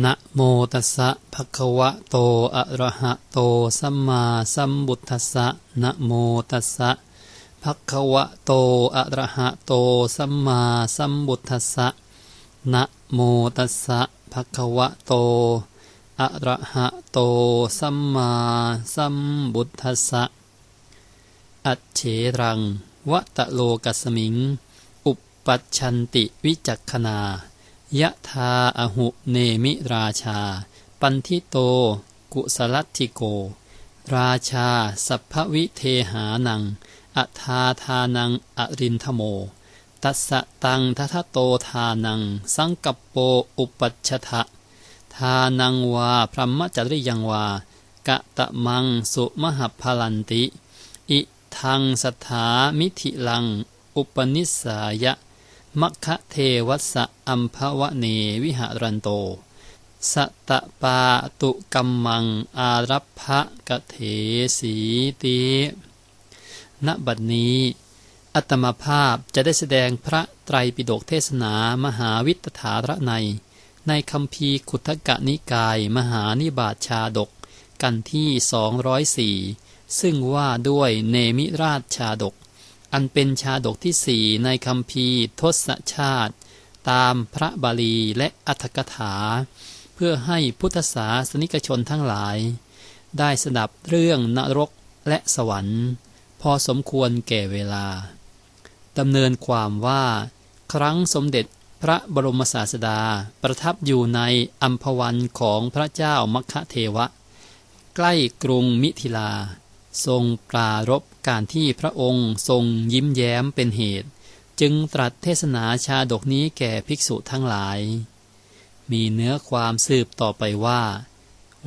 นะโมตัสสะภะคะวะโต อะระหะโต สัมมาสัมพุทธัสสะนะโมตัสสะภะคะวะโต อะระหะโต สัมมาสัมพุทธัสสะนะโมตัสสะภะคะวะโต อะระหะโต สัมมาสัมพุทธัสสะ อัจเฉรัง วะตะโลกัสมิง อุปปัชชันติวิจักขณา ยะทาอหุเนมิราชา ปันทิโต กุสลัติโก ราชา สัพพวิเทหานัง อัทาทานัง อรินทโม ตัสตังทัทโตทานัง สังกปโปอุปัชชะทานังวาพรหมจริยังวากะตะมังสุมหพลันติ อิทังสถามิถิลัง อุปนิสายะ มัคคะเทวัสะอัมภวะเนวิหารันโต สตะปาตุกัมมัง อารัพภะกะเถสีติณบัดนี้ อัตมาภาพจะได้แสดงพระไตรปิฎกเทศนามหาวิตถาระใน ในคำพีขุทกะนิกาย มหานิบาตชาดก กันที่ 204 ซึ่งว่าด้วยเนมิราชชาดก อันเป็นชาดกที่สี่ในคำพีทศชาติ ตามพระบาลีและอัธกถา เพื่อให้พุทธศาสนิกชนทั้งหลาย ได้สดับเรื่องนรกและสวรรค์ พอสมควรแก่เวลาดำเนินความว่า ครั้งสมเด็จพระบรมศาสดาประทับอยู่ในอัมพวันของพระเจ้ามัคคเทวะ ใกล้กรุงมิถิลา ทรงปรารบการที่พระองค์ทรงยิ้มแย้มเป็นเหตุ จึงตรัสเทศนาชาดกนี้แก่ภิกษุทั้งหลาย มีเนื้อความสืบต่อไปว่า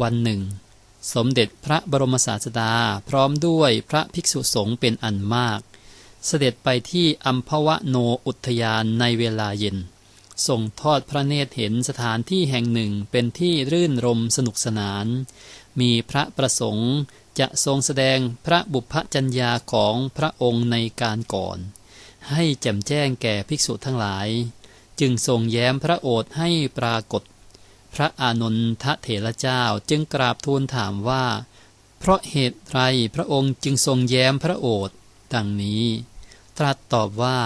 วันหนึ่ง สมเด็จพระบรมศาสดาพร้อมด้วยพระภิกษุสงฆ์เป็นอันมาก เสด็จไปที่อัมพวะโนอุทยานในเวลาเย็นส่งทอดพระเนตรเห็นสถานที่แห่งหนึ่งเป็นที่รื่นรมสนุกสนาน มีพระประสงค์จะทรงแสดงพระบุพจัญญาของพระองค์ในการก่อน ให้แจ่มแจ้งแก่ภิกษุทั้งหลาย จึงทรงแย้มพระโอษฐ์ให้ปรากฏ พระอานนทเถระเจ้าจึงกราบทูลถามว่า เพราะเหตุไรพระองค์จึงทรงแย้มพระโอษฐ์ดังนี้ ตรัสตอบว่า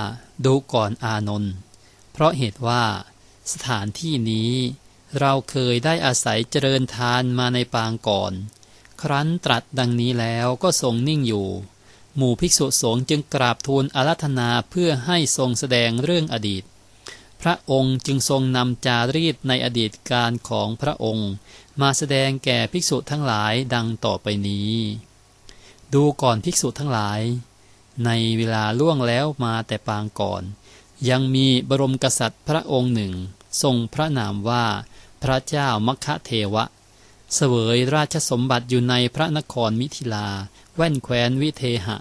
ดูก่อนอานนท์เพราะเหตุว่า สถานที่นี้ เราเคยได้อาศัยเจริญทานมาในปางก่อน ครั้นตรัสดังนี้แล้วก็ทรงนิ่งอยู่ หมู่ภิกษุสงฆ์จึงกราบทูลอารัธนาเพื่อให้ทรงแสดงเรื่องอดีต พระองค์จึงทรงนำจารีตในอดีตการของพระองค์ มาแสดงแก่ภิกษุทั้งหลายดังต่อไปนี้ ดูก่อนภิกษุทั้งหลาย ในเวลาล่วงแล้วมาแต่ปางก่อน ยังมีบรมกษัตริย์พระองค์หนึ่ง ทรงพระนามว่า พระเจ้ามัคคะเทวะ เสวยราชสมบัติอยู่ในพระนครมิถิลา แว่นแคว้นวิเทหะ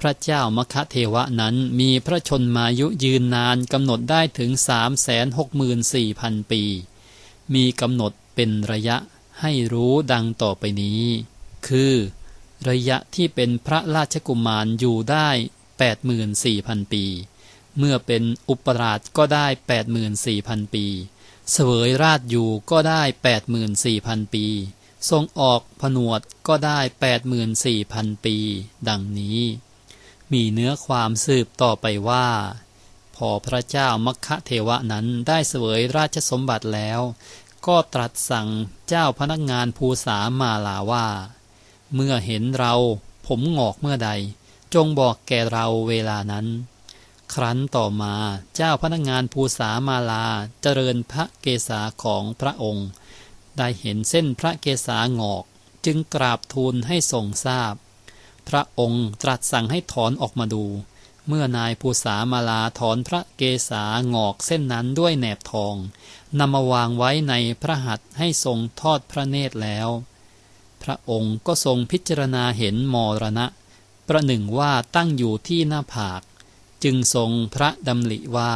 พระเจ้ามคเทวะนั้นมีพระชนมายุยืนนานกำหนดได้ถึงสามแสนหกหมื่นสี่พันปี มีกำหนดเป็นระยะให้รู้ดังต่อไปนี้ คือ ระยะที่เป็นพระราชกุมารอยู่ได้แปดหมื่นสี่พันปี เมื่อเป็นอุปราชก็ได้แปดหมื่นสี่พันปี เสวยราชอยู่ก็ได้แปดหมื่นสี่พันปี ทรงออกผนวดก็ได้แปดหมื่นสี่พันปี ดังนี้ มีเนื้อความสืบต่อไปว่า พอพระเจ้ามัคคะเทวะนั้นได้เสวยราชสมบัติแล้ว ก็ตรัสสั่งเจ้าพนักงานภูษามาลาว่า เมื่อเห็นเราผมงอกเมื่อใด จงบอกแก่เราเวลานั้น ครั้นต่อมาเจ้าพนักงานภูษามาลาเจริญพระเกศาของพระองค์ ได้เห็นเส้นพระเกศางอก จึงกราบทูลให้ทรงทราบพระองค์ตรัสสั่งให้ถอนออกมาดู เมื่อนายภูษามาลาถอนพระเกศางอกเส้นนั้นด้วยแหนบทองนำมาวางไว้ในพระหัตถ์ให้ทรงทอดพระเนตรแล้ว พระองค์ก็ทรงพิจารณาเห็นมรณะ ประหนึ่งว่าตั้งอยู่ที่หน้าผาก จึงทรงพระดำริว่า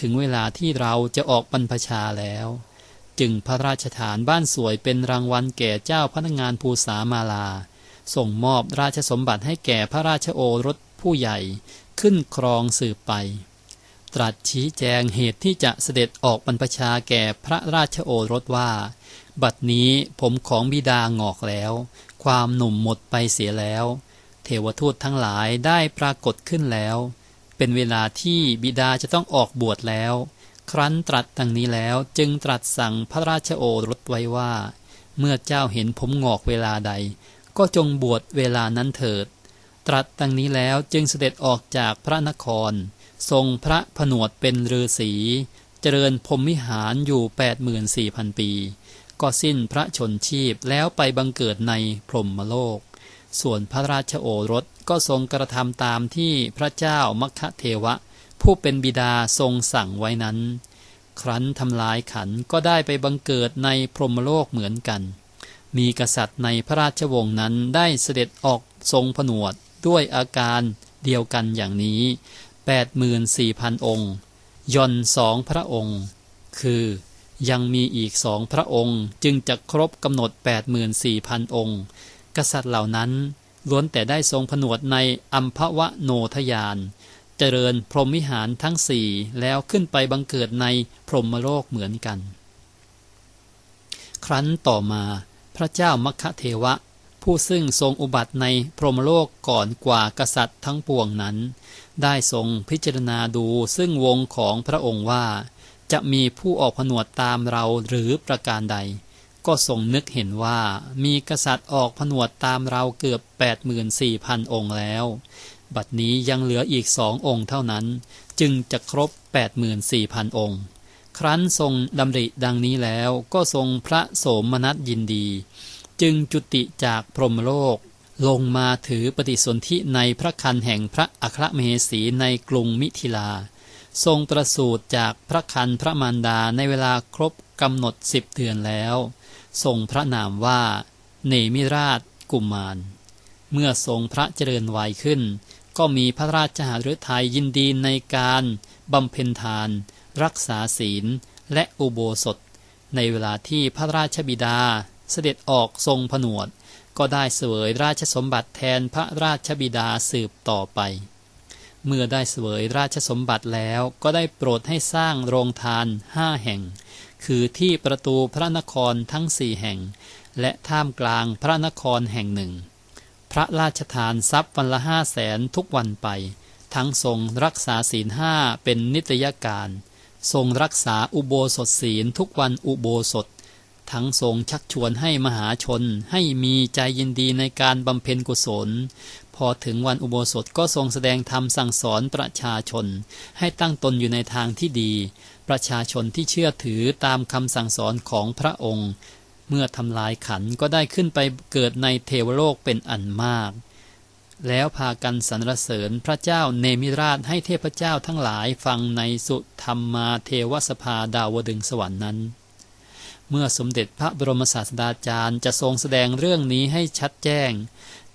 ถึงเวลาที่เราจะออกบรรพชาแล้ว จึงพระราชฐานบ้านสวยเป็นรางวัลแก่เจ้าพนักงานภูษามาลา ส่งมอบราชสมบัติให้แก่พระราชโอรสผู้ใหญ่ขึ้นครองสืบไป ตรัสชี้แจงเหตุที่จะเสด็จออกบรรพชาแก่พระราชโอรสว่า บัดนี้ผมของบิดางอกแล้ว ความหนุ่มหมดไปเสียแล้ว เทวทูตทั้งหลายได้ปรากฏขึ้นแล้ว เป็นเวลาที่บิดาจะต้องออกบวชแล้ว ครั้นตรัสดังนี้แล้วจึงตรัสสั่งพระราชโอรสไว้ว่า เมื่อเจ้าเห็นผมงอกเวลาใด ก็จงบวชเวลานั้นเถิด ตรัสดังนี้แล้วจึงเสด็จออกจากพระนคร ทรงพระผนวดเป็นฤาษีเจริญพรมวิหารอยู่ 84,000 ปี ก็สิ้นพระชนชีพแล้วไปบังเกิดในพรหมโลก ส่วนพระราชโอรสก็ทรงกระทำตามที่พระเจ้ามัคคเทวะ ผู้เป็นบิดาทรงสั่งไว้นั้น ครั้นทำลายขันก็ได้ไปบังเกิดในพรหมโลกเหมือนกัน มีกษัตริย์ในพระราชวงศ์นั้นได้เสด็จออกทรงผนวดด้วยอาการเดียวกันอย่างนี้ 84,000 องค์ย่อนสองพระองค์ คือยังมีอีกสองพระองค์จึงจะครบกำหนด 84,000 องค์ กษัตริย์เหล่านั้นล้วนแต่ได้ทรงผนวดในอัมพวะโนทยาน เจริญพรหมวิหารทั้งสี่แล้วขึ้นไปบังเกิดในพรหมโลกเหมือนกัน ครั้นต่อมาพระเจ้ามัคเทวะ ผู้ซึ่งทรงอุบัติในพรหมโลกก่อนกว่ากษัตริย์ทั้งปวงนั้น ได้ทรงพิจารณาดูซึ่งวงของพระองค์ว่า จะมีผู้ออกผนวดตามเราหรือประการใด ก็ทรงนึกเห็นว่ามีกษัตริย์ออกผนวดตามเราเกือบ 84,000 องค์แล้ว บัดนี้ยังเหลืออีกสององค์เท่านั้น จึงจะครบ 84,000 องค์ ครั้นทรงดำริดังนี้แล้วก็ทรงพระโสมนัสยินดี จึงจุติจากพรหมโลก ลงมาถือปฏิสนธิในพระคันแห่งพระอัครมเหสีในกรุงมิถิลา ทรงประสูติจากพระคันพระมารดาในเวลาครบกำหนดสิบเดือนแล้ว ทรงพระนามว่า เนมิราชกุมมาร เมื่อทรงพระเจริญวัยขึ้น ก็มีพระราชหฤทัยยินดีในการบำเพ็ญทาน รักษาศีลและอุโบสถ ในเวลาที่พระราชบิดาเสด็จออกทรงผนวด ก็ได้เสวยราชสมบัติแทนพระราชบิดาสืบต่อไป เมื่อได้เสวยราชสมบัติแล้วก็ได้โปรดให้สร้างโรงทานห้าแห่ง คือที่ประตูพระนครทั้งสี่แห่ง และท่ามกลางพระนครแห่งหนึ่ง พระราชทานทรัพย์วันละห้าแสนทุกวันไป ทั้งทรงรักษาศีลห้าเป็นนิตยการ ทรงรักษาอุโบสถศีลทุกวันอุโบสถ ทั้งทรงชักชวนให้มหาชนให้มีใจยินดีในการบำเพ็ญกุศล พอถึงวันอุโบสถก็ทรงแสดงธรรมสั่งสอนประชาชน ให้ตั้งตนอยู่ในทางที่ดี ประชาชนที่เชื่อถือตามคำสั่งสอนของพระองค์ เมื่อทำลายขันก็ได้ขึ้นไปเกิดในเทวโลกเป็นอันมาก แล้วพากันสรรเสริญพระเจ้าเนมิราชให้เทพเจ้าทั้งหลายฟังในสุธรรมมาเทวสภาดาวดึงสวรรค์นั้นเมื่อสมเด็จพระบรมศาสดาจารย์จะทรงแสดงเรื่องนี้ให้ชัดแจ้ง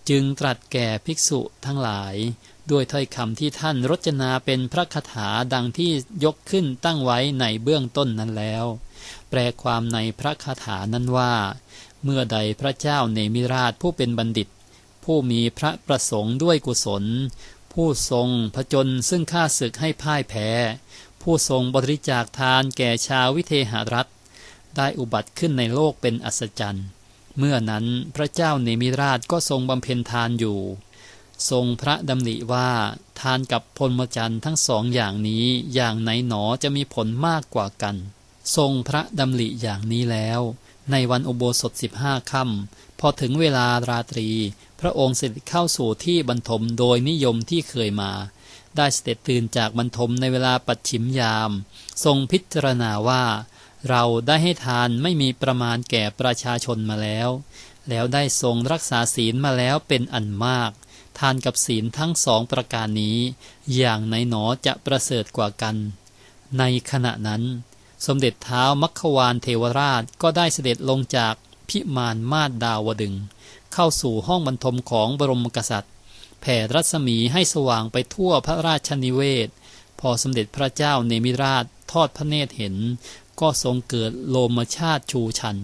จึงตรัสแก่ภิกษุทั้งหลาย ด้วยถ้อยคำที่ท่านรจนาเป็นพระคาถาดังที่ยกขึ้นตั้งไว้ในเบื้องต้นนั้นแล้ว แปลความในพระคาถานั้นว่า เมื่อใดพระเจ้าเนมิราชผู้เป็นบัณฑิต ผู้มีพระประสงค์ด้วยกุศล ผู้ทรงผจญซึ่งข้าศึกให้พ่ายแพ้ ผู้ทรงบริจาคทานแก่ชาววิเทหรัฐ ได้อุบัติขึ้นในโลกเป็นอัศจรรย์ เมื่อนั้นพระเจ้าเนมิราชก็ทรงบำเพ็ญทานอยู่ ทรงพระดำริว่าทานกับพลมจันทร์ทั้งสองอย่างนี้อย่างไหนหนอจะมีผลมากกว่ากัน ทรงพระดำริอย่างนี้แล้ว ในวันอุโบสถสิบห้าค่ำพอถึงเวลาราตรี พระองค์เสด็จเข้าสู่ที่บรรทมโดยนิยมที่เคยมา ได้เสด็จตื่นจากบรรทมในเวลาปัดฉิมยาม ทรงพิจารณาว่า เราได้ให้ทานไม่มีประมาณแก่ประชาชนมาแล้ว แล้วได้ทรงรักษาศีลมาแล้วเป็นอันมาก ทานกับศีลทั้งสองประการนี้ อย่างไหนหนอจะประเสริฐกว่ากัน ในขณะนั้น สมเด็จเท้ามัคควานเทวราชก็ได้เสด็จลงจากพิมานมาดดาวดึง เข้าสู่ห้องบรรทมของบรมกษัตริย์ แผ่รัศมีให้สว่างไปทั่วพระราชนิเวศ พอสมเด็จพระเจ้าเนมิราชทอดพระเนตรเห็น ก็ทรงเกิดโลมชาติชูชัน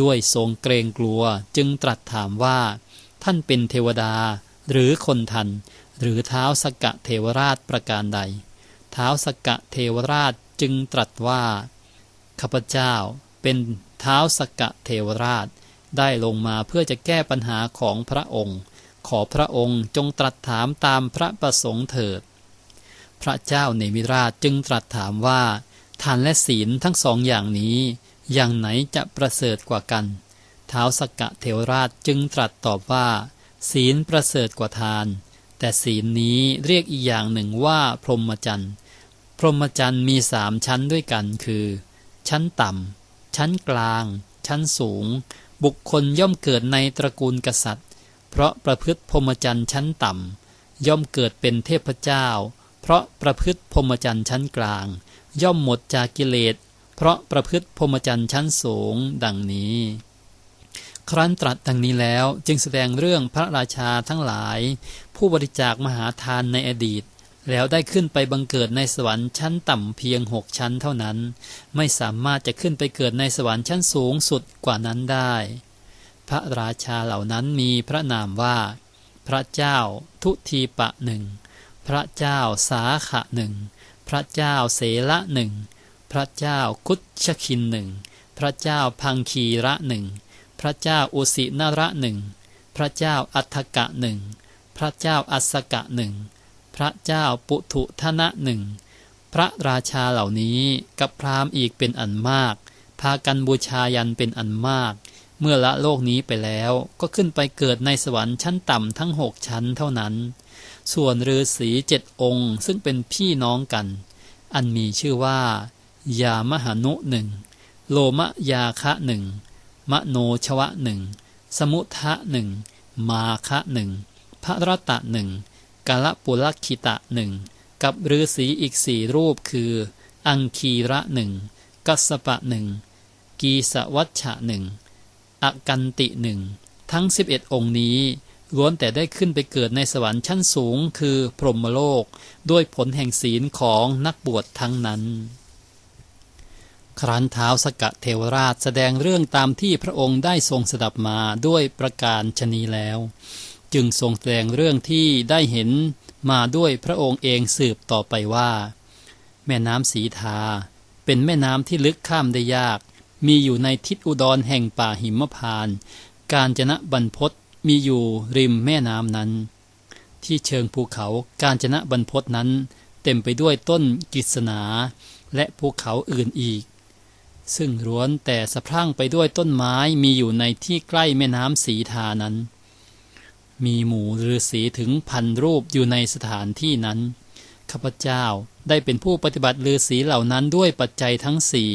ด้วยทรงเกรงกลัวจึงตรัสถามว่า ท่านเป็นเทวดาหรือคนทัน หรือเท้าสกกะเทวราชประการใดทท้าสกะเทวราชจึงตรัสว่าข้าพเจ้าเป็นเท้าสกะเทวราช ได้ลงมาเพื่อจะแก้ปัญหาของพระองค์ ขอพระองค์จงตรัสถามตามพระประสงค์เถิด พระเจ้าเนมิราชจึงตรัสถามว่า ทานและศีลทั้งสองอย่างนี้ อย่างไหนจะประเสริฐกว่ากัน ท้าวสกะเทวราชจึงตรัสตอบว่า ศีลประเสริฐกว่าทาน แต่ศีลนี้เรียกอีกอย่างหนึ่งว่าพรหมจรรย์พรหมจรรย์มีสามชั้นด้วยกันคือ ชั้นต่ำ ชั้นกลาง ชั้นสูง บุคคลย่อมเกิดในตระกูลกษัตริย์ เพราะประพฤติพรหมจรรย์ชั้นต่ำ ย่อมเกิดเป็นเทพเจ้า เพราะประพฤติพรหมจรรย์ชั้นกลาง ย่อมหมดจากกิเลส เพราะประพฤติพรหมจรรย์ชั้นสูงดังนี้ ครั้นตรัสดังนี้แล้วจึงแสดงเรื่องพระราชาทั้งหลาย ผู้บริจาคมหาทานในอดีต แล้วได้ขึ้นไปบังเกิดในสวรรค์ชั้นต่ำเพียงหกชั้นเท่านั้น ไม่สามารถจะขึ้นไปเกิดในสวรรค์ชั้นสูงสุดกว่านั้นได้ พระราชาเหล่านั้นมีพระนามว่า พระเจ้าทุทีปะหนึ่งพระเจ้าสาขะหนึ่ง พระเจ้าเสละหนึ่ง พระเจ้าคุชคินหนึ่ง พระเจ้าพังคีระหนึ่ง พระเจ้าอุสินระหนึ่ง พระเจ้าอัฏกะหนึ่ง พระเจ้าอัสกะหนึ่ง พระเจ้าปุถุทนะหนึ่ง พระราชาเหล่านี้กับพราหมณ์อีกเป็นอันมาก พากันบูชายันเป็นอันมากเมื่อละโลกนี้ไปแล้วก็ขึ้นไปเกิดในสวรรค์ชั้นต่ำทั้งหกชั้นเท่านั้น ส่วนฤาษีเจ็ดองค์ ซึ่งเป็นพี่น้องกัน อันมีชื่อว่า ยามหานุหนึ่งโลมยาคะหนึ่งมโนชวะหนึ่งสมุทะหนึ่งมาคะหนึ่งพระรัตะหนึ่งกาลปุลคิตะหนึ่งกับฤาษีอีกสี่รูปคือ อังคีระหนึ่งกัสปะหนึ่งกีสวัชชะหนึ่งอกันติหนึ่งทั้งสิบเอ็ดองค์นี้ ล้วนแต่ได้ขึ้นไปเกิดในสวรรค์ชั้นสูงคือพรหมโลก ด้วยผลแห่งศีลของนักบวชทั้งนั้น ครั้นเท้าสกะเทวราชแสดงเรื่องตามที่พระองค์ได้ทรงสดับมาด้วยประการชนีแล้ว จึงทรงแสดงเรื่องที่ได้เห็นมาด้วยพระองค์เองสืบต่อไปว่า แม่น้ำสีทา เป็นแม่น้ำที่ลึกข้ามได้ยาก มีอยู่ในทิศอุดรแห่งป่าหิมพาน การจนะบรรพศ มีอยู่ริมแม่น้ำนั้น ที่เชิงภูเขาการจนะบรรพศนั้น เต็มไปด้วยต้นกิษณาและภูเขาอื่นอีก ซึ่งร้วนแต่สะพรั่งไปด้วยต้นไม้มีอยู่ในที่ใกล้แม่น้ำสีทานั้น มีหมู่ฤาษีถึงพันรูปอยู่ในสถานที่นั้นข้าพเจ้าได้เป็นผู้ปฏิบัติฤาษีเหล่านั้นด้วยปัจจัยทั้งสี่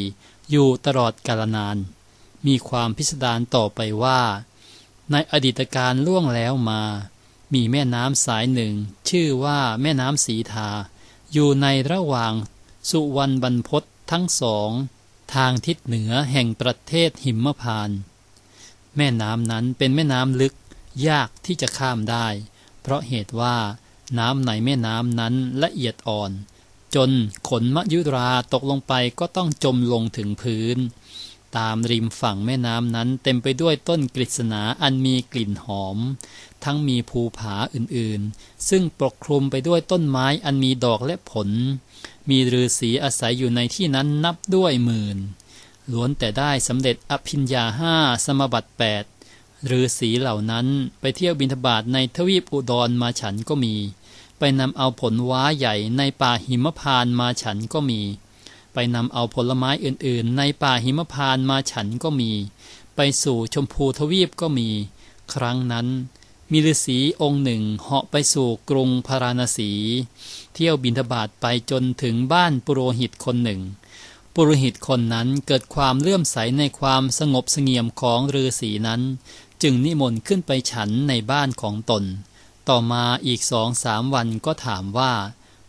อยู่ตลอดกาลนาน มีความพิสดารต่อไปว่า ในอดีตการล่วงแล้วมา มีแม่น้ำสายหนึ่ง ชื่อว่าแม่น้ำสีทา อยู่ในระหว่างสุวรรณบรรพศทั้งสอง ทางทิศเหนือแห่งประเทศหิมพาน แม่น้ำนั้นเป็นแม่น้ำลึกยากที่จะข้ามได้ เพราะเหตุว่าน้ำในแม่น้ำนั้นละเอียดอ่อน จนขนมะยุราตกลงไปก็ต้องจมลงถึงพื้น ตามริมฝั่งแม่น้ำนั้นเต็มไปด้วยต้นกฤษณาอันมีกลิ่นหอม ทั้งมีภูผาอื่นๆ ซึ่งปกคลุมไปด้วยต้นไม้อันมีดอกและผล มีฤาษีอาศัยอยู่ในที่นั้นนับด้วยหมื่นล้วนแต่ได้สำเร็จอภิญญาห้าสมบัติแปดฤาษีเหล่านั้นไปเที่ยวบินทบาทในทวีปอุดรมาฉันก็มี ไปนำเอาผลว้าใหญ่ในป่าหิมพานมาฉันก็มี ไปนำเอาผลไม้อื่นๆ ในป่าหิมพานมาฉันก็มี ไปสู่ชมพูทวีปก็มี ครั้งนั้น มีฤาษีองค์หนึ่งเหาะไปสู่กรุงพาราณสี เที่ยวบินทบาทไปจนถึงบ้านปุโรหิตคนหนึ่ง ปุโรหิตคนนั้นเกิดความเลื่อมใสในความสงบเสงี่ยมของฤาษีนั้น จึงนิมนต์ขึ้นไปฉันในบ้านของตน ต่อมาอีกสองสามวันก็ถามว่า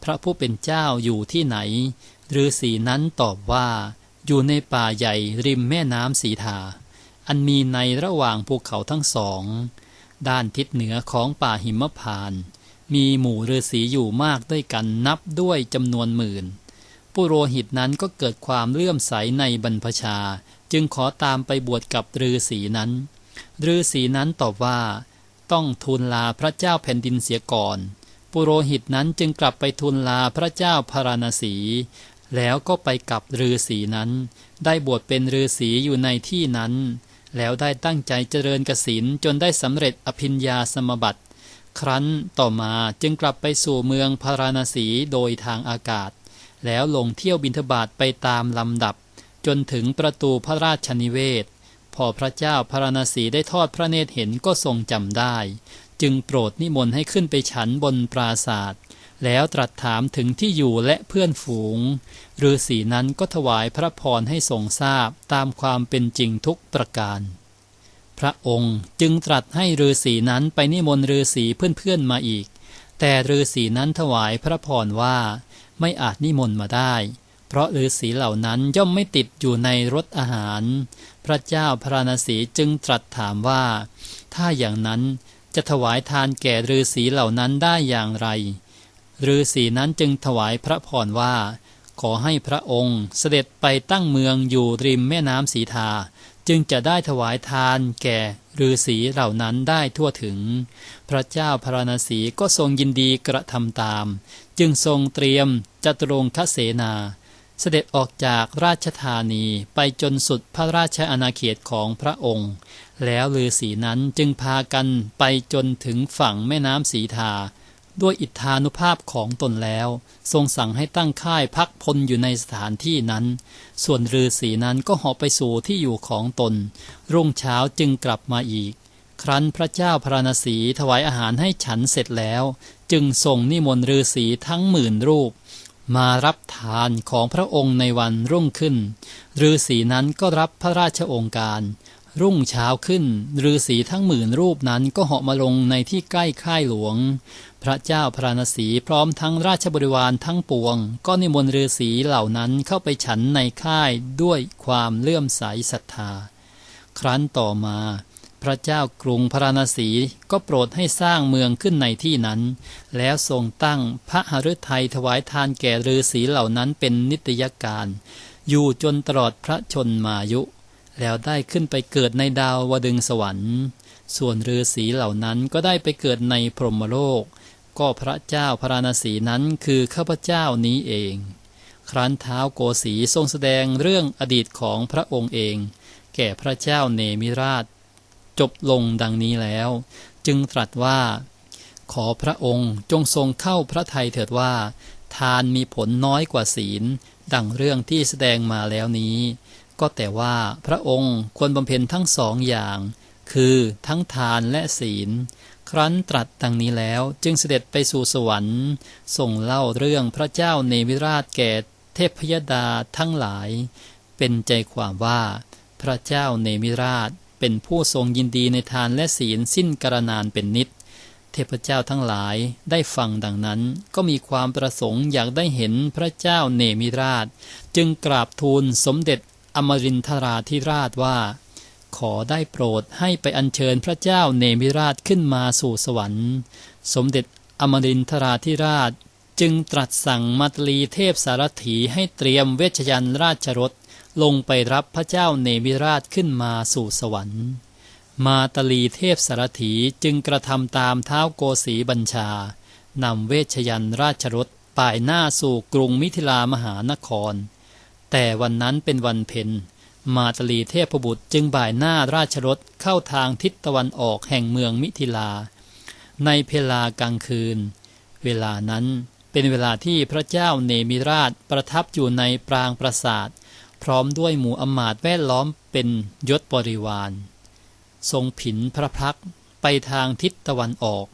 พระผู้เป็นเจ้าอยู่ที่ไหน ฤาษีนั้นตอบว่าอยู่ในป่าใหญ่ริมแม่น้ำสีทา อันมีในระหว่างภูเขาทั้งสอง ด้านทิศเหนือของป่าหิมพาน มีหมู่ฤาษีอยู่มากด้วยกันนับด้วยจำนวนหมื่น ปุโรหิตนั้นก็เกิดความเลื่อมใสในบรรพชา จึงขอตามไปบวชกับฤาษีนั้นฤาษีนั้นตอบว่า ต้องทูลลาพระเจ้าแผ่นดินเสียก่อน ปุโรหิตนั้นจึงกลับไปทูลลาพระเจ้าพาราณสี แล้วก็ไปกับฤาษีนั้น ได้บวชเป็นฤาษีอยู่ในที่นั้น แล้วได้ตั้งใจเจริญกสินจนได้สำเร็จอภิญญาสมบัติ ครั้นต่อมาจึงกลับไปสู่เมืองพาราณสีโดยทางอากาศ แล้วลงเที่ยวบินทบาทไปตามลำดับ จนถึงประตูพระราชนิเวศ พอพระเจ้าพาราณสีได้ทอดพระเนตรเห็นก็ทรงจำได้ จึงโปรดนิมนต์ให้ขึ้นไปฉันบนปราศาสตร์ แล้วตรัสถามถึงที่อยู่และเพื่อนฝูงฤาษีนั้นก็ถวายพระพรให้ทรงทราบตามความเป็นจริงทุกประการ พระองค์จึงตรัสให้ฤาษีนั้นไปนิมนต์ฤาษีเพื่อนๆมาอีก แต่ฤาษีนั้นถวายพระพรว่าไม่อาจนิมนต์มาได้ เพราะฤาษีเหล่านั้นย่อมไม่ติดอยู่ในรถอาหาร พระเจ้าพระราณสีจึงตรัสถามว่า ถ้าอย่างนั้นจะถวายทานแก่ฤาษีเหล่านั้นได้อย่างไร ฤาษีนั้นจึงถวายพระพรว่า ขอให้พระองค์เสด็จไปตั้งเมืองอยู่ริมแม่น้ำสีทา จึงจะได้ถวายทานแก่ฤาษีเหล่านั้นได้ทั่วถึง พระเจ้าพระนศีก็ทรงยินดีกระทำตาม จึงทรงเตรียมจัตุรงคเสนา เสด็จออกจากราชธานีไปจนสุดพระราชอาณาเขตของพระองค์ แล้วฤาษีนั้นจึงพากันไปจนถึงฝั่งแม่น้ำสีทา ด้วยอิทธานุภาพของตนแล้ว ทรงสั่งให้ตั้งค่ายพักพลอยู่ในสถานที่นั้น ส่วนฤาษีนั้นก็หอบไปสู่ที่อยู่ของตน รุ่งเช้าจึงกลับมาอีก ครั้นพระเจ้าพระนศีถวายอาหารให้ฉันเสร็จแล้ว จึงส่งนิมนต์ฤาษีทั้งหมื่นรูป มารับทานของพระองค์ในวันรุ่งขึ้นฤาษีนั้นก็รับพระราชองค์การรุ่งเช้าขึ้นฤาษีทั้งหมื่นรูปนั้นก็เหาะมาลงในที่ใกล้ค่ายหลวง พระเจ้าพระนศีพร้อมทั้งราชบริวารทั้งปวง ก็นิมนต์ฤาษีเหล่านั้นเข้าไปฉันในค่ายด้วยความเลื่อมใสศรัทธา ครั้นต่อมา พระเจ้ากรุงพระนศีก็โปรดให้สร้างเมืองขึ้นในที่นั้น แล้วทรงตั้งพระหฤทัยถวายทานแก่ฤาษีเหล่านั้นเป็นนิตยการ อยู่จนตลอดพระชนมายุ แล้วได้ขึ้นไปเกิดในดาววดึงสวรรค์ ส่วนฤาษีเหล่านั้นก็ได้ไปเกิดในพรหมโลก ก็พระเจ้าพระราณสีนั้นคือข้าพเจ้านี้เอง ครั้นเท้าโกสีทรงแสดงเรื่องอดีตของพระองค์เอง แก่พระเจ้าเนมิราช จบลงดังนี้แล้ว จึงตรัสว่า ขอพระองค์จงทรงเข้าพระทัยเถิดว่า ทานมีผลน้อยกว่าศีล ดังเรื่องที่แสดงมาแล้วนี้ ก็แต่ว่าพระองค์ควรบำเพ็ญทั้งสองอย่าง คือทั้งทานและศีล ครั้นตรัสดังนี้แล้วจึงเสด็จไปสู่สวรรค์ส่งเล่าเรื่องพระเจ้าเนวิราชแก่เทพยดาทั้งหลาย เป็นใจความว่า พระเจ้าเนมิราชเป็นผู้ทรงยินดีในทานและศีลสิ้นกรนานเป็นนิด เทพเจ้าทั้งหลายได้ฟังดังนั้นก็มีความประสงค์อยากได้เห็นพระเจ้าเนมิราช จึงกราบทูลสมเด็จอมรินทราธิราชว่า ขอได้โปรดให้ไปอัญเชิญพระเจ้าเนมิราชขึ้นมาสู่สวรรค์ สมเด็จอมรินทราธิราช จึงตรัสสั่งมัตลีเทพสารถีให้เตรียมเวชยันราชรถลงไปรับพระเจ้าเนมิราชขึ้นมาสู่สวรรค์ มาตลีเทพสารถีจึงกระทำตามเท้าโกสีบัญชานำเวชยันราชรถป่ายหน้าสู่กรุงมิถิลามหานคร แต่วันนั้นเป็นวันเพ็ญ มาตลีเทพบุตรจึงบ่ายหน้าราชรถเข้าทางทิศตะวันออกแห่งเมืองมิถิลา ในเพลากลางคืน เวลานั้นเป็นเวลาที่พระเจ้าเนมิราชประทับอยู่ในปรางปราสาท พร้อมด้วยหมู่อมาตแวดล้อมเป็นยศบริวาร ทรงผินพระพักไปทางทิศตะวันออก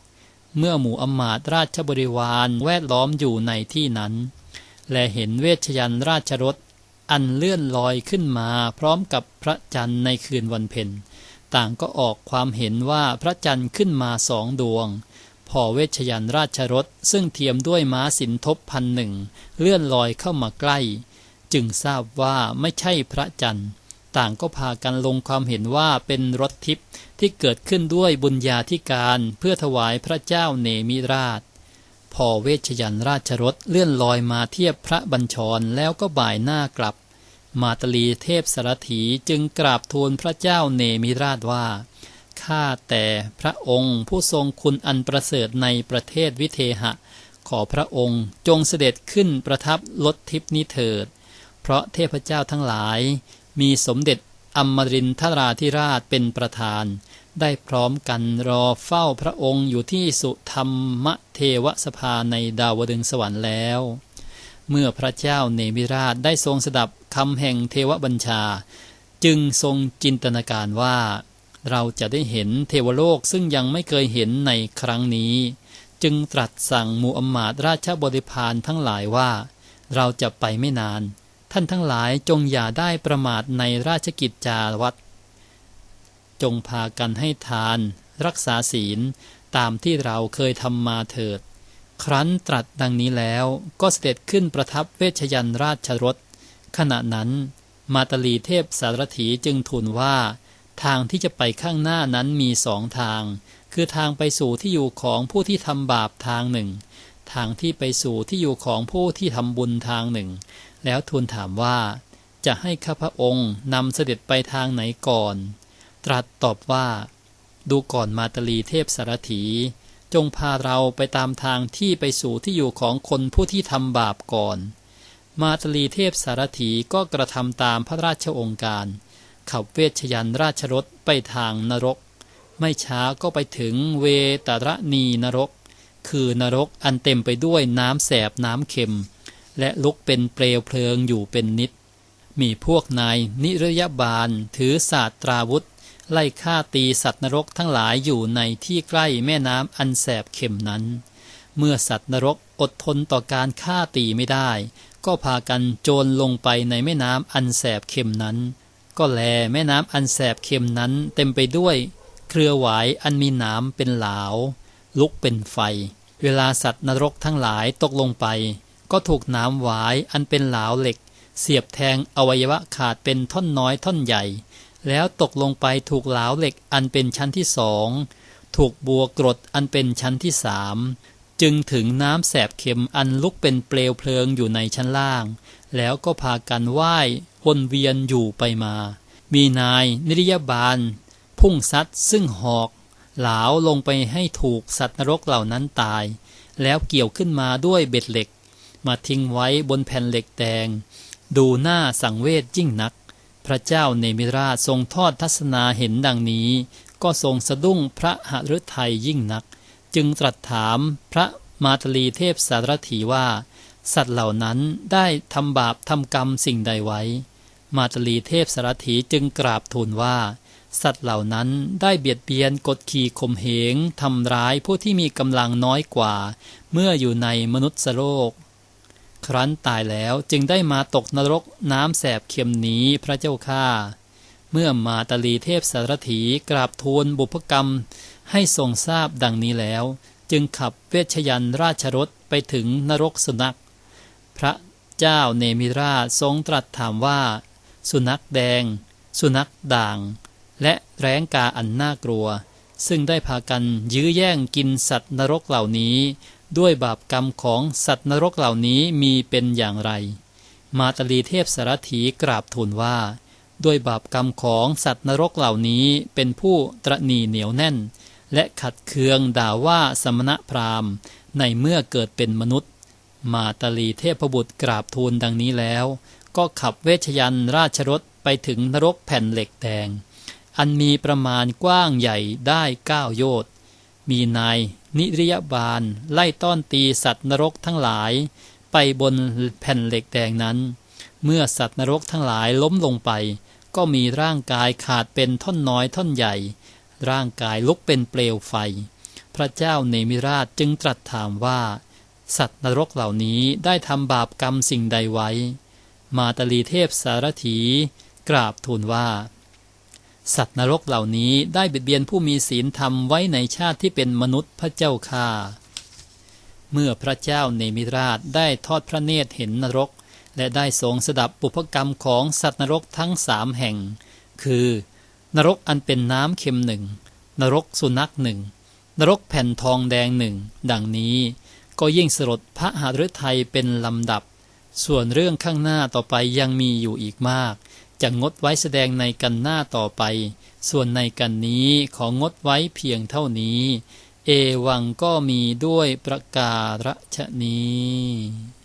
เมื่อหมู่อมาตราชบริวารแวดล้อมอยู่ในที่นั้น และเห็นเวชยันราชรถ อันเลื่อนลอยขึ้นมาพร้อมกับพระจันทร์ในคืนวันเพ็ญต่างก็ออกความเห็นว่าพระจันทร์ขึ้นมาสองดวง พอเวชยันราชรถซึ่งเทียมด้วยม้าสินทบพันหนึ่งเลื่อนลอยเข้ามาใกล้ จึงทราบว่าไม่ใช่พระจันทร์ ต่างก็พากันลงความเห็นว่าเป็นรถทิพย์ที่เกิดขึ้นด้วยบุญญาธิการเพื่อถวายพระเจ้าเนมิราช พอเวชยันราชรถเลื่อนลอยมาเทียบพระบัญชรแล้วก็บ่ายหน้ากลับ มาตลีเทพสารถีจึงกราบทูลพระเจ้าเนมิราชว่า ข้าแต่พระองค์ผู้ทรงคุณอันประเสริฐในประเทศวิเทหะ ขอพระองค์จงเสด็จขึ้นประทับลดทิพนี้เถิด เพราะเทพเจ้าทั้งหลาย มีสมเด็จอมรินทราธิราชเป็นประธาน ได้พร้อมกันรอเฝ้าพระองค์อยู่ที่สุธรรมเทวสภาในดาวดึงสวรรค์แล้ว เมื่อพระเจ้าเนมิราชได้ทรงสดับคำแห่งเทวบัญชา จึงทรงจินตนาการว่า เราจะได้เห็นเทวโลกซึ่งยังไม่เคยเห็นในครั้งนี้ จึงตรัสสั่งมูอัมมาดราชบริพารทั้งหลายว่า เราจะไปไม่นาน ท่านทั้งหลายจงอย่าได้ประมาทในราชกิจจาวัด จงพากันให้ทาน รักษาศีลตามที่เราเคยทำมาเถิด ครั้นตรัสดังนี้แล้วก็เสด็จขึ้นประทับเวชยันราชรถ ขณะนั้นมาตลีเทพสารถีจึงทูลว่า ทางที่จะไปข้างหน้านั้นมีสองทาง คือทางไปสู่ที่อยู่ของผู้ที่ทำบาปทางหนึ่ง ทางที่ไปสู่ที่อยู่ของผู้ที่ทำบุญทางหนึ่ง แล้วทูลถามว่า จะให้ข้าพระองค์นำเสด็จไปทางไหนก่อน ตรัสตอบว่า ดูก่อนมาตลีเทพสารถี จงพาเราไปตามทางที่ไปสู่ที่อยู่ของคนผู้ที่ทำบาปก่อน มาตลีเทพสารถีก็กระทำตามพระราชองค์การ ขับเวชยันราชรถไปทางนรก ไม่ช้าก็ไปถึงเวตระนีนรก คือนรกอันเต็มไปด้วยน้ำแสบน้ำเค็ม และลุกเป็นเปลวเพลิงอยู่เป็นนิดมีพวกนายนิรยบาลถือศาสตราวุธ ไล่ฆ่าตีสัตว์นรกทั้งหลายอยู่ในที่ใกล้แม่น้ำอันแสบเข็มนั้น เมื่อสัตว์นรกอดทนต่อการฆ่าตีไม่ได้ ก็พากันโจรลงไปในแม่น้ำอันแสบเข็มนั้น ก็แลแม่น้ำอันแสบเข็มนั้นเต็มไปด้วย เครือหวายอันมีหนามเป็นหลาว ลุกเป็นไฟ เวลาสัตว์นรกทั้งหลายตกลงไป ก็ถูกหนามหวายอันเป็นหลาวเหล็ก เสียบแทงอวัยวะขาดเป็นท่อนน้อยท่อนใหญ่ แล้วตกลงไปถูกเหลาเหล็กอันเป็นชั้นที่สองถูกบัวกรดอันเป็นชั้นที่สามจึงถึงน้ำแสบเข็มอันลุกเป็นเปลวเพลิงอยู่ในชั้นล่าง แล้วก็พากันว่ายวนเวียนอยู่ไปมา มีนายนิรยบาล พุ่งซัดซึ่งหอกหลาวลงไปให้ถูกสัตว์นรกเหล่านั้นตาย แล้วเกี่ยวขึ้นมาด้วยเบ็ดเหล็ก มาทิ้งไว้บนแผ่นเหล็กแดง ดูหน้าสังเวชยิ่งนัก ระเจ้าเนมิราชทรงทอดทัศนาเห็นดังนี้ ก็ทรงสะดุ้งพระหฤทัยยิ่งนัก จึงตรัสถามพระมาตลีเทพสารถีว่า สัตว์เหล่านั้นได้ทำบาปทำกรรมสิ่งใดไว้ มาตลีเทพสารถีจึงกราบทูลว่า สัตว์เหล่านั้นได้เบียดเบียนกดขี่ข่มเหงทำร้ายผู้ที่มีกำลังน้อยกว่า เมื่ออยู่ในมนุษย์โลก ครั้นตายแล้วจึงได้มาตกนรกน้ำแสบเข็มนี้พระเจ้าข้าเมื่อมาตลีเทพสารถีกราบทูลบุพกรรมให้ทรงทราบดังนี้แล้ว จึงขับเวชยันราชรถไปถึงนรกสุนัขพระเจ้าเนมิราชทรงตรัสถามว่า สุนัขแดง สุนัขด่าง และแร้งกาอันน่ากลัว ซึ่งได้พากันยื้อแย่งกินสัตว์นรกเหล่านี้ ด้วยบาปกรรมของสัตว์นรกเหล่านี้มีเป็นอย่างไร มาตลีเทพสารถีกราบทูลว่า ด้วยบาปกรรมของสัตว์นรกเหล่านี้เป็นผู้ตรณีเหนียวแน่น และขัดเคืองด่าว่าสมณะพราหมณ์ในเมื่อเกิดเป็นมนุษย์ มาตลีเทพบุตรกราบทูลดังนี้แล้ว ก็ขับเวชยันราชรถไปถึงนรกแผ่นเหล็กแดง อันมีประมาณกว้างใหญ่ได้เก้าโยชน์มีนาย นิริยบาล ไล่ต้อนตีสัตว์นรกทั้งหลาย ไปบนแผ่นเหล็กแดงนั้น เมื่อสัตว์นรกทั้งหลายล้มลงไป ก็มีร่างกายขาดเป็นท่อนน้อยท่อนใหญ่ ร่างกายลุกเป็นเปลวไฟ พระเจ้าเนมิราชจึงตรัสถามว่า สัตว์นรกเหล่านี้ได้ทำบาปกรรมสิ่งใดไว้ มาตลีเทพสารถี กราบทูลว่า สัตว์นรกเหล่านี้ได้เบียดเบียนผู้มีศีลธรรมไว้ในชาติที่เป็นมนุษย์พระเจ้าค่าเมื่อพระเจ้าเนมิราชได้ทอดพระเนตรเห็นนรก และได้ทรงสดับปุพกรรมของสัตว์นรกทั้งสามแห่ง คือ นรกอันเป็นน้ำเค็มหนึ่ง นรกสุนัขหนึ่ง นรกแผ่นทองแดงหนึ่ง ดังนี้ ก็ยิ่งสลดพระหฤทัยเป็นลำดับ ส่วนเรื่องข้างหน้าต่อไปยังมีอยู่อีกมาก จะงดไว้แสดงในกันหน้าต่อไป ส่วนในกันนี้ของงดไว้เพียงเท่านี้ เอวังก็มีด้วยประการฉนี้